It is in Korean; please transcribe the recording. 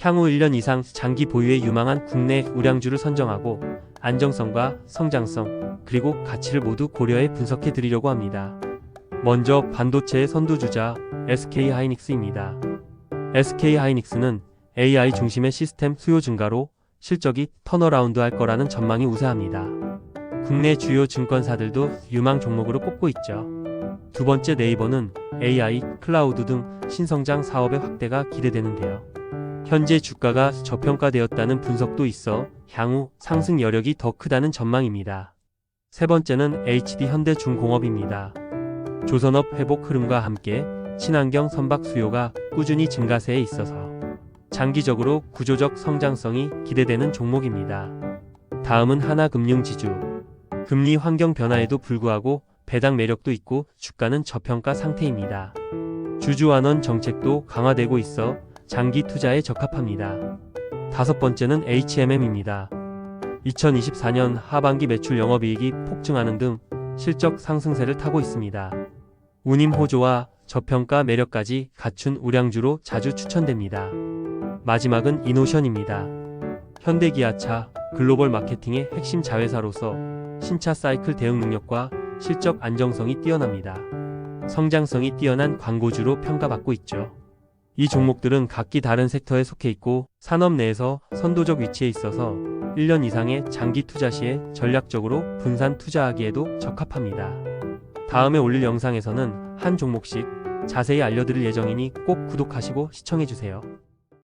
향후 1년 이상 장기 보유에 유망한 국내 우량주를 선정하고 안정성과 성장성 그리고 가치를 모두 고려해 분석해 드리려고 합니다. 먼저 반도체의 선두주자 SK 하이닉스입니다. SK 하이닉스는 AI 중심의 시스템 수요 증가로 실적이 턴어라운드 할 거라는 전망이 우세합니다. 국내 주요 증권사들도 유망 종목으로 꼽고 있죠. 두 번째 네이버는 AI, 클라우드 등 신성장 사업의 확대가 기대되는데요. 현재 주가가 저평가되었다는 분석도 있어 향후 상승 여력이 더 크다는 전망입니다. 세 번째는 HD 현대중공업입니다. 조선업 회복 흐름과 함께 친환경 선박 수요가 꾸준히 증가세에 있어서 장기적으로 구조적 성장성이 기대되는 종목입니다. 다음은 하나금융지주. 금리 환경 변화에도 불구하고 배당 매력도 있고 주가는 저평가 상태입니다. 주주환원 정책도 강화되고 있어 장기 투자에 적합합니다. 다섯 번째는 HMM입니다. 2024년 하반기 매출 영업이익이 폭증하는 등 실적 상승세를 타고 있습니다. 운임 호조와 저평가 매력까지 갖춘 우량주로 자주 추천됩니다. 마지막은 이노션입니다. 현대기아차 글로벌 마케팅의 핵심 자회사로서 신차 사이클 대응 능력과 실적 안정성이 뛰어납니다. 성장성이 뛰어난 광고주로 평가받고 있죠. 이 종목들은 각기 다른 섹터에 속해 있고 산업 내에서 선도적 위치에 있어서 1년 이상의 장기 투자 시에 전략적으로 분산 투자하기에도 적합합니다. 다음에 올릴 영상에서는 한 종목씩 자세히 알려드릴 예정이니 꼭 구독하시고 시청해주세요.